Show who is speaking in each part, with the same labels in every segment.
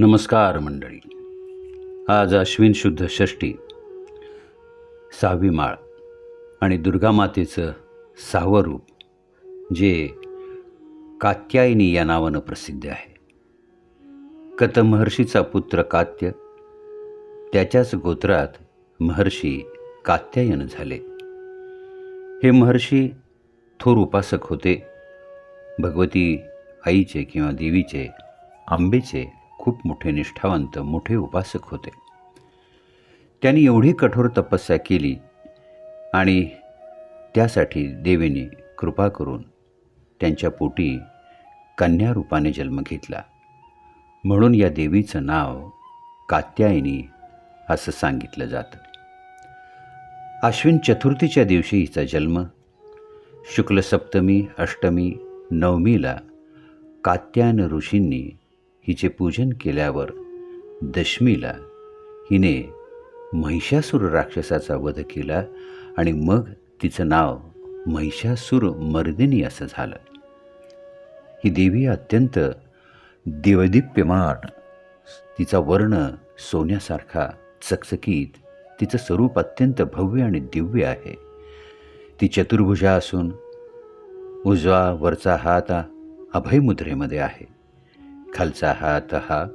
Speaker 1: नमस्कार मंडळी. आज अश्विन शुद्ध षष्टी सहावी माळ आणि दुर्गामातेचं सहावं रूप जे कात्यायनी या नावानं प्रसिद्ध आहे. कतमहर्षीचा पुत्र कात्य त्याच्याच गोत्रात महर्षी कात्यायन झाले. हे महर्षी थोर उपासक होते. भगवती आईचे किंवा देवीचे आंबेचे खूप मोठे निष्ठावंत मोठे उपासक होते. त्यांनी एवढी कठोर तपस्या केली आणि त्यासाठी देवीने कृपा करून त्यांच्या पोटी कन्या रूपाने जन्म घेतला. म्हणून या देवीचं नाव कात्यायनी असं सांगितलं जातं. आश्विन चतुर्थीच्या दिवशी हिचा जन्म शुक्ल सप्तमी अष्टमी नवमीला कात्यायन ऋषींनी हिचे पूजन केल्यावर दशमीला हिने महिषासूर राक्षसाचा वध केला आणि मग तिचं नाव महिषासूर मर्दिनी असं झालं. ही देवी अत्यंत देवदीप्यमान तिचा वर्ण सोन्यासारखा चकचकीत तिचं स्वरूप अत्यंत भव्य आणि दिव्य आहे. ती चतुर्भुजा असून उजवा वरचा हात अभयमुद्रेमध्ये आहे. खालचा हात हा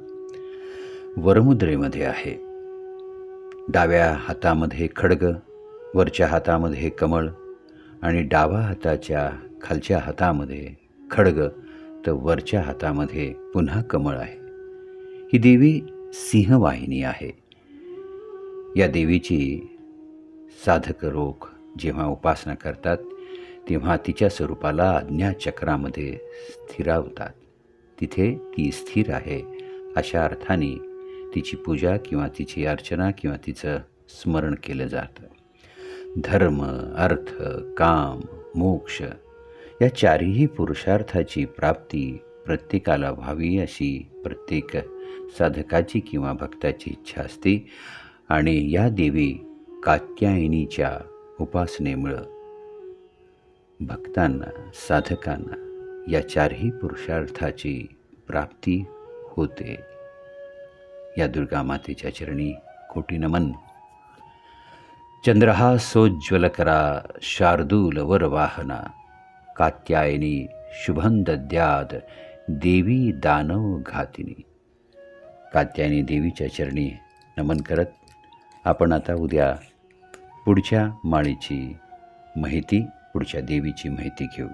Speaker 1: वरमुद्रेमध्ये आहे. डाव्या हातामध्ये खडग वरच्या हातामध्ये कमळ आणि डावा हाताच्या खालच्या हातामध्ये खडग तर वरच्या हातामध्ये पुन्हा कमळ आहे. ही देवी सिंहवाहिनी आहे. या देवीची साधक रोग जेव्हा उपासना करतात तेव्हा तिच्या स्वरूपाला आज्ञाचक्रामध्ये स्थिरावतात. तिथे ती स्थिर आहे अशा अर्थाने तिची पूजा किंवा तिची अर्चना किंवा तिचं स्मरण केलं जातं. धर्म अर्थ काम मोक्ष या चारही पुरुषार्थाची प्राप्ती प्रत्येकाला व्हावी अशी प्रत्येक साधकाची किंवा भक्ताची इच्छा असते आणि या देवी कात्यायनीच्या उपासनेमुळं भक्तांना साधकांना या चारही पुरुषार्थाची प्राप्ती होते. या दुर्गा मातेच्या चरणी कोटी नमन. चंद्रहा सोज्ज्वलकरा शार्दूल वरवाहना कात्यायनी शुभं दद्याद देवी दानव घातिनी. कात्यायनी देवीच्या चरणी नमन करत आपण आता उद्या पुढच्या माळीची माहिती पुढच्या देवीची माहिती घेऊ.